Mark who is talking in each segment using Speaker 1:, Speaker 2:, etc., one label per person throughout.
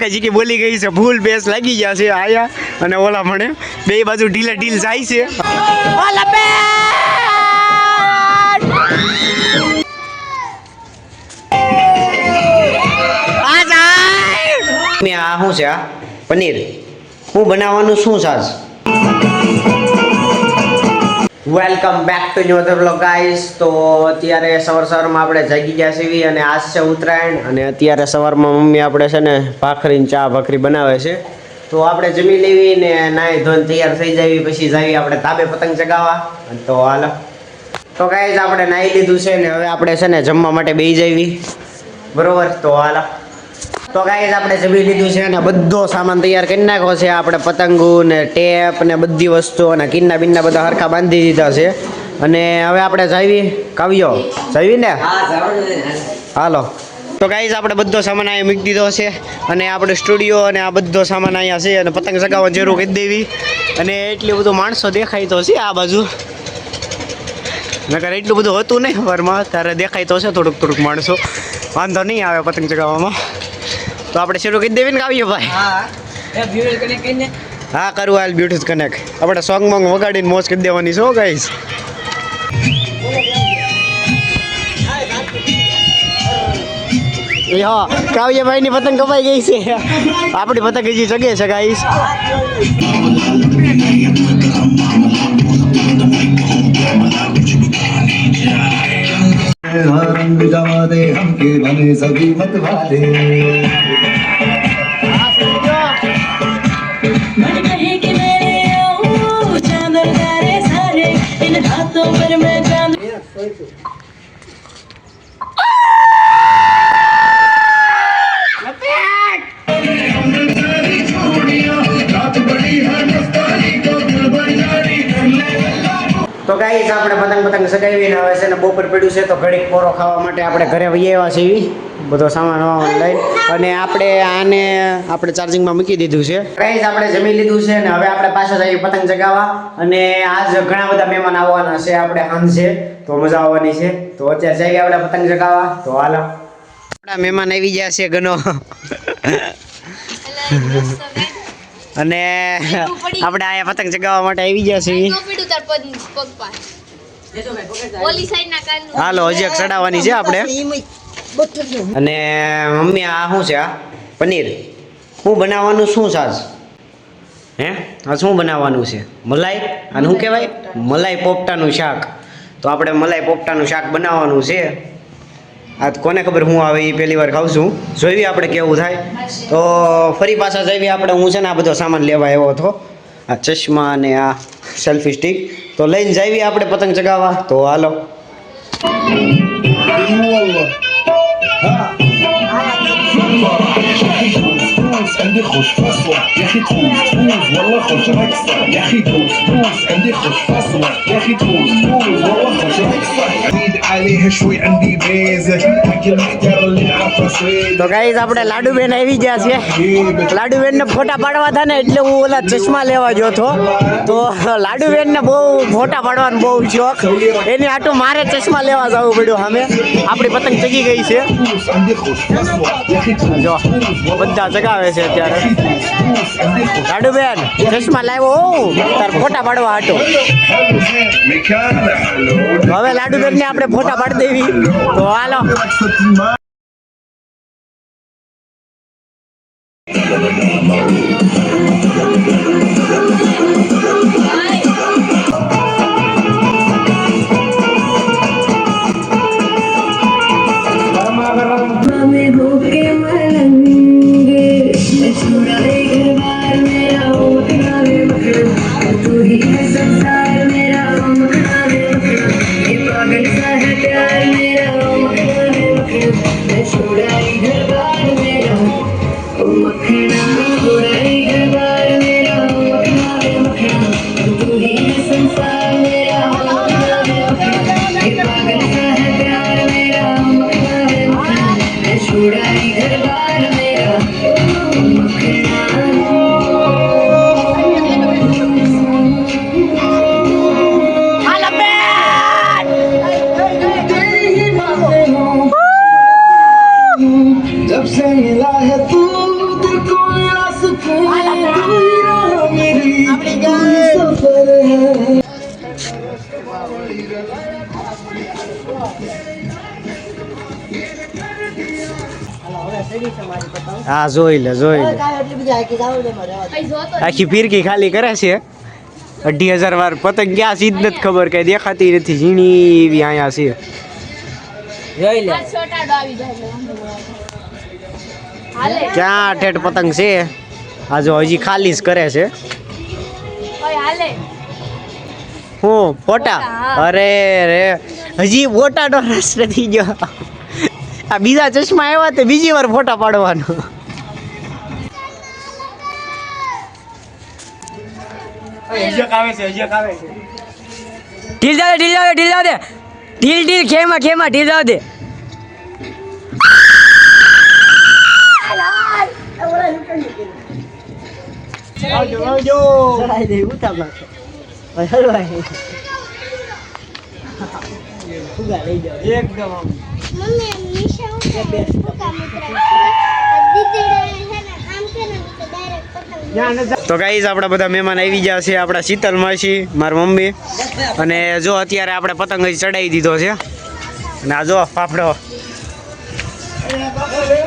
Speaker 1: કાકા જી કે બોલી ગઈ છે ફૂલ બેસ લાગી ગયા છે આયા. અને ઓલા મને બે બાજુ ઢીલે ઢીલ જાય છે. ઓલા મેં આ શું છે આ? પનીર. હું બનાવવાનું શું સાજ welcome back to new other blog guys તો અત્યારે સવાર સવારમાં આપણે જાગી ગયા છીએ અને આજ છે ઉત્તરાયણ અને અત્યારે સવારમાં મમ્મી આપણે છે ને ભાખરીને ચા ભાખરી બનાવે છે. તો આપણે જમી લેવી ને નાય ધોન તૈયાર થઈ જાવી, પછી જાવી આપણે તાબે પતંગ ચગાવવા. તો હાલો. તો ગાઈસ આપણે નાહી લીધું છે ને હવે આપણે છે ને જમવા માટે બેસી જવી. બરોબર? તો હાલો. તો ગાઈસ આપણે જમી લીધું છે અને બધો સામાન તૈયાર કરી નાખ્યો છે. આપણે પતંગો ને ટેપ ને બધી વસ્તુ અને કિન્ના બિન્ના બધા હરખા બાંધી દીધા છે. અને હવે આપણે જાવી કાવ્યો. જાવી ને? હાલો. તો ગાઈસ આપણે બધો સામાન અહીંયા મૂકી દીધો છે. અને આપણે સ્ટુડિયો અને આ બધો સામાન અહીંયા છે અને પતંગ ચગાવવા જરૂર કરી દેવી. અને એટલું બધું માણસો દેખાય તો છે આ બાજુ. નગર એટલું બધું હતું નહીં વારમાં ત્યારે દેખાય તો છે થોડુંક થોડુંક માણસો. વાંધો નહીં આવે પતંગ ચગાવવામાં. તો આપણે શરૂ કરી દેવી ને કાવ્યો ભાઈ હા કરું હાલ બ્યુટી કનેક્ટ આપણે સોંગ મોંગ વગાડીને મોજ કરી દેવાની છે ગાઈસ હા કાવ્યભાઈ ની પતંગ કપાઈ ગઈ છે આપણી પતંગ હજી જગે છે ગાઈસ
Speaker 2: रंग जमा दे हमके बने सभी मत
Speaker 1: ગાઈસ આપણે પતંગ પતંગ સગાવીને હવે છે ને બપોર પડ્યું છે તો ઘડીક પોરો ખાવા માટે આપણે ઘરે વહી આવ્યા છીએ. બધો સામાન વામાન લઈ અને આપણે આને આપણે ચાર્જિંગમાં મૂકી દીધું છે. ગાઈસ આપણે જમી લીધું છે અને હવે આપણે પાછા જઈએ પતંગ ચગાવવા. અને આજ ઘણા બધા મહેમાન આવવાના છે આપણે સાંજે તો મજા આવવાની છે. તો અત્યારે જઈએ આપણે પતંગ ચગાવવા. તો હાલો. આપણા મહેમાન આવી ગયા છે ઘણો. અને આપણે આયા પતંગ ચગાવવા માટે આવી ગયા છીએ.
Speaker 3: પીડું તાર પગ પગ ઓલી સાઈડ ના કાન
Speaker 1: હાલો હજી એક ચડાવવાની છે આપણે. અને મમ્મી આ શું છે આ? પનીર. હું બનાવવાનું શું સાજ હે? આ શું બનાવવાનું છે? મલાઈ? અને શું કહેવાય? મલાઈ પોપટાનું શાક. તો આપણે મલાઈ પોપટાનું શાક બનાવવાનું છે. આ કોને ખબર હું આવે એ પહેલી વાર છું. જોઈએ આપણે કેવું થાય. તો ફરી પાછા જઈએ આપણે. હું છે ને આ બધો સામાન લેવા આવ્યો હતો. આ ચશ્મા અને આ સેલ્ફી સ્ટિક તો લઈને જઈએ આપણે પતંગ ચગાવવા. તો હાલો.
Speaker 2: عندي خوش فصوة يا اخي تفوز تفوز والله خوش اكثر يا اخي تفوز تفوز عندي خوش فصوة يا اخي تفوز تفوز والله خوش اكثر زيد عليها شوي عندي بيزة حق المحتر اللي نعرفه سويد
Speaker 1: તો ગાઈઝ આપણે લાડુબેન આવી ગયા છે લાડુબેન ને ફોટા પાડવા હતા ને એટલે હું ઓલા ચશ્મા લેવા ગયો હતો તો લાડુબેન ને બહુ ફોટા પાડવાનો બહુ શોખ એની આટું મારે ચશ્મા લેવા જવું પડ્યું સામે આપણી પતંગ ચગી ગઈ છે
Speaker 2: فلوس عندي خوش فصوة يا اخي تفوز
Speaker 1: જો બધા છે અત્યારે. લાડુબેન ચશ્મા લાવ્યો તાર ફોટા પાડવા
Speaker 2: હતો
Speaker 1: હવે લાડુબેન ને આપણે ફોટા પાડી દેવી. તો હાલો.
Speaker 4: Thank you. sem fé.
Speaker 1: હા જોઈ લે જોઈ લે. આખી ફિરકી ખાલી કરે છે. અઢી હજાર વાર પતંગ ક્યાં સીધ નથી ખબર કઈ દેખાતી નથી ઝીણી એવી અહીંયા છે.
Speaker 3: જોઈ ન. હાલે.
Speaker 1: ક્યાં ઠેઠ પતંગ છે? આ જો હજી ખાલી જ કરે છે. હું ફોટા?
Speaker 3: ફોટા,
Speaker 1: અરે રે હજી ફોટાનો રસ નથી ગયો. આ બીજા ચશ્મા આવ્યા તે બીજી વાર ફોટા પાડવાનો.
Speaker 5: ઢીલ જાવ દે ઢીલ જાવ દે ઢીલ જાવ દે. ઢીલ ઢીલ ખેમાં ખેમા ઢીલ જાવ દે
Speaker 6: મમ્મી નિશા હું કામ ઉતરાય દીદી છે ને આમ કે ને તો ડાયરેક્ટ પતંગ
Speaker 1: તો ગાઈઝ આપણા બધા મહેમાન આવી ગયા છે આપણા શીતલ માસી મારી મમ્મી. અને જો અત્યારે આપણે પતંગ ચડાવી દીધો છે. અને આ જો ફાફડો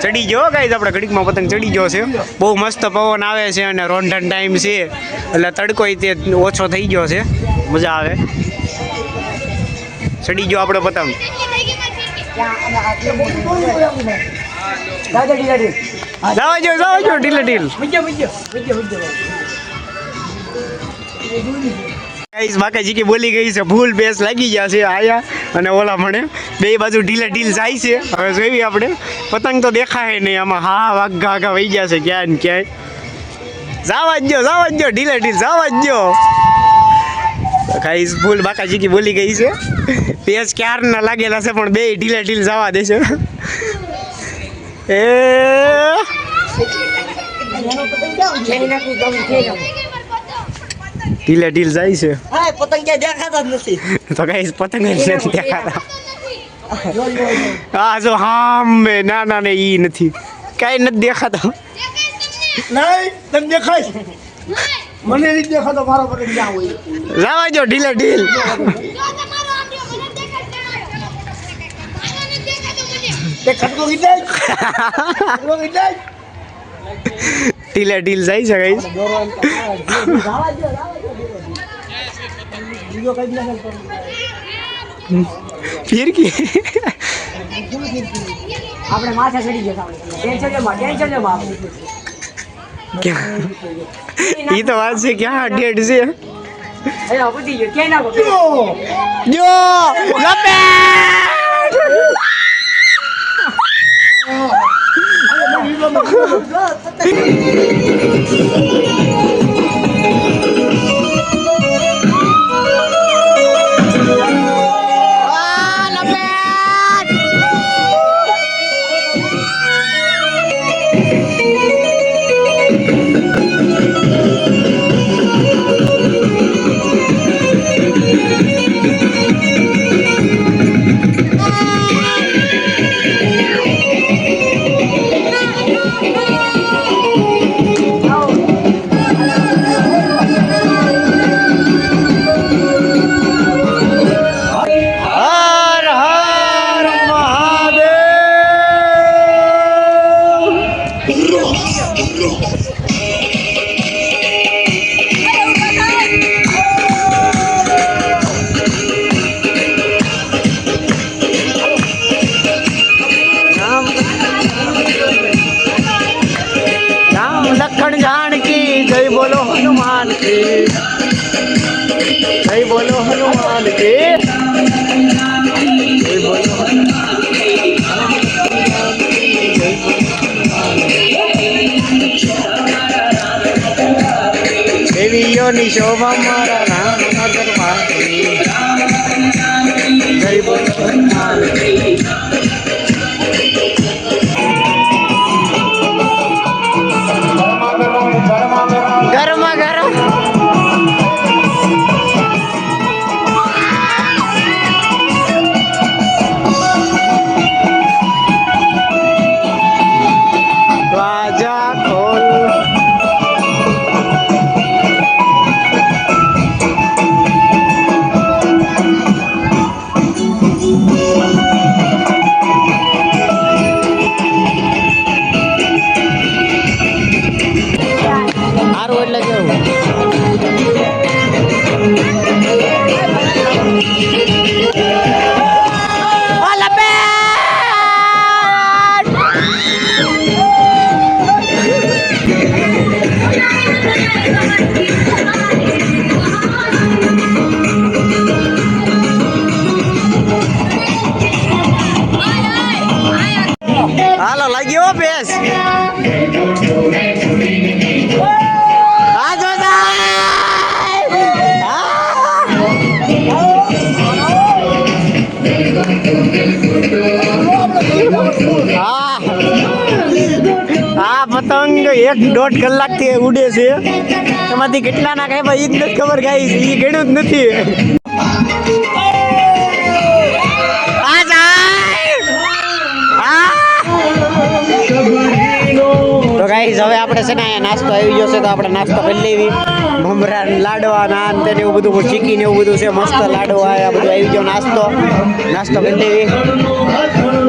Speaker 1: ચડી ગયો ગાઈઝ આપણે ઘડીકમાં પતંગ ચડી ગયો છે. બહુ મસ્ત પવન આવે છે અને રોંઢણ ટાઈમ છે. એટલે તડકો તે ઓછો થઈ ગયો છે. મજા આવે. ચડી ગયો આપણો પતંગ. જવા જો જવા જો, ઢીલે, ઢીલ. ગાઈસ બાકાજી કે બોલી ગઈ છે, ભૂલ બેસ લાગી ગયા છે આયા અને ઓલા મને બે બાજુ ઢીલે, ઢીલ જાય છે. હવે જોઈએ આપણે. પતંગ તો દેખાય નહીં આમાં. હા વાઘા વાઘા વહી ગયા છે ક્યાંય ને ક્યાંય. જાવા જ જો જાવા જ ઢીલે, ઢીલ, જાવા જ જો ગાઈસ ભૂલ બાકાજી કી બોલી ગઈ છે. પેસ ક્યારના લાગેલા છે, પણ બે ઢીલે, ઢીલ જવા દે છે. એ. ઢીલે ઢીલ જાય છે.
Speaker 5: પતંગ ક્યાં દેખાતા જ નથી.
Speaker 1: તો કઈ પતંગ જ નથી દેખાતા. આ જો હામે ના ના ને ઈ નથી. કઈ નથી દેખાતા.
Speaker 5: નહીં તને દેખાય મને નથી દેખાતો મારો પતંગ ક્યાં હોય.
Speaker 1: લાવા જો ઢીલે ઢીલ
Speaker 6: જો તમારો આપ્યો મને દેખાડ આને દેખાતો મને
Speaker 5: તે ખટકો કીધા ખટકો કીધા
Speaker 1: ઢીલે ઢીલ જાય છે કઈ
Speaker 5: બીજો કઈ ના
Speaker 1: ફિરકી
Speaker 5: આપણે માથે ચડી ગયા ટેન્શન લેમાં ટેન્શન લેમાં
Speaker 1: ક્યાં ઈ તો વાત છે ક્યાં ડેડ છે
Speaker 5: એ પતી ગયો ક્યાંય નાખો
Speaker 1: જો જય બોલો હનુમાન કી જય બોલો હનુમાન કી જય બોલો દેવીઓની શોભા મારા રામ નગર જય એક દોઢ કલાકથી ઉડે છે. એમાંથી કેટલા ના કાંઈ ભાઈ ઈ જ નથી ખબર ગાઈ એ ગણ્યું જ નથી! તો હવે આપણે છે ને અહીંયા નાસ્તો આવી ગયો છે, તો આપણે નાસ્તો કરી લેવી. મમરા લાડવા નાન તેને એવું બધું ચીકી ને એવું બધું છે, મસ્ત લાડવા આ બધું આવી ગયો નાસ્તો. નાસ્તો કરી લેવી.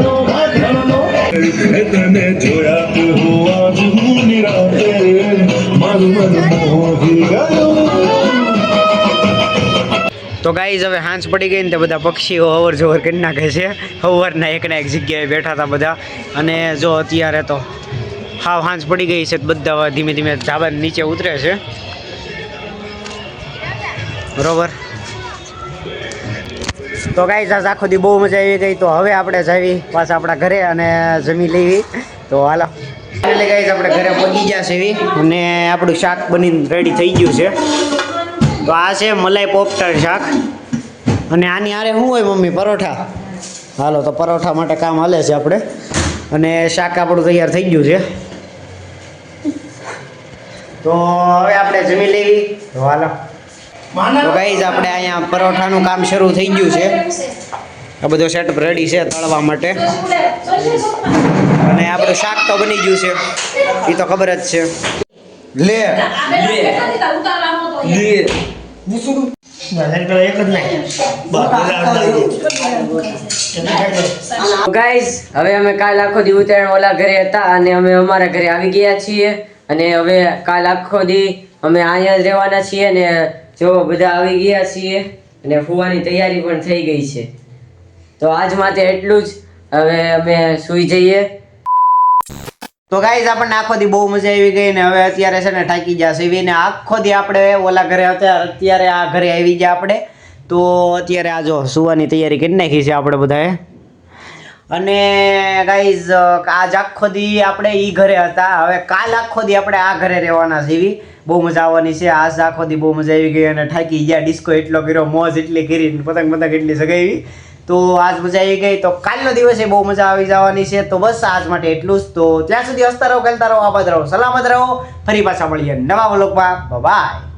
Speaker 1: ગાઈઝ, હવે હાંસ પડી ગઈ ને તે બધા પક્ષીઓ અવર જવર કરી નાખે છે. સવારના એકના એક જગ્યાએ બેઠા હતા બધા. અને જો અત્યારે તો હાવ હાંસ પડી ગઈ છે બધા ધીમે ધીમે ધાબા નીચે ઉતરે છે. બરોબર? તો ગાઈઝ, આજ આખો દી બહુ મજા આવી ગઈ. તો હવે આપણે જાવી પાછા આપણા ઘરે અને જમી લેવી. તો હાલો. એટલે ગાઈઝ, આપણે ઘરે પહોંચી છે એવી. અને આપણું શાક બનીને રેડી થઈ ગયું છે. તો આ છે મલાઈ પોપટર શાક. અને આની આરે શું હોય મમ્મી? પરોઠા. હાલો તો પરોઠા માટે કામ હાલે છે આપણે. અને શાક આપણું તૈયાર થઈ ગયું છે. તો હવે આપણે જમી લેવી. તો હાલો. તો ગાઈઝ આપણે અહીંયા પરોઠાનું કામ શરૂ થઈ ગયું છે. આ બધો સેટઅપ રેડી છે તળવા માટે. અને આપણું શાક તો બની ગયું છે. એ તો ખબર જ છે. લે.
Speaker 3: ગાઈઝ હવે અમે કાલ આખો દી ઉત્તરાયણ ઓલા ઘરે હતા અને અમે અમારા ઘરે આવી ગયા છીએ. અને હવે કાલ આખો દી અમે અહીંયા જ રહેવાના છીએ અને જો બધા આવી ગયા છીએ અને ફુવાની તૈયારી પણ થઈ ગઈ છે. તો આજ માટે એટલું જ. હવે અમે સૂઈ જઈએ.
Speaker 1: તો ગાઈઝ આપણને આખો દી બહુ મજા આવી ગઈ ને હવે અત્યારે છે ને થાકી ગયા છે આખો દી આપણે ઓલા ઘરે હતા, અત્યારે આ ઘરે આવી ગયા આપણે. તો અત્યારે આ જો સુવાની તૈયારી કરી નાખી છે આપણે બધાએ. અને ગાઈઝ આજ આખો દી આપણે એ ઘરે હતા. હવે કાલ આખો દી આપણે આ ઘરે રહેવાના એવી બહુ મજા આવવાની છે. આજ આખો દી બહુ મજા આવી ગઈ અને થાકી ગયા. ડિસ્કો એટલો કર્યો, મોજ એટલી કરી પતંગ પતંગ એટલી સગાવી તો આજ મજા આવી ગઈ. તો કાલનો દિવસ બહુ મજા આવી જવાની છે. તો બસ આજ માટે એટલું જ. તો ત્યાં સુધી હસતા રહો, ખેલતા રહો, આબાદ રહો, સલામત રહો. ફરી પાછા મળીએ નવા વ્લોગમાં. બાય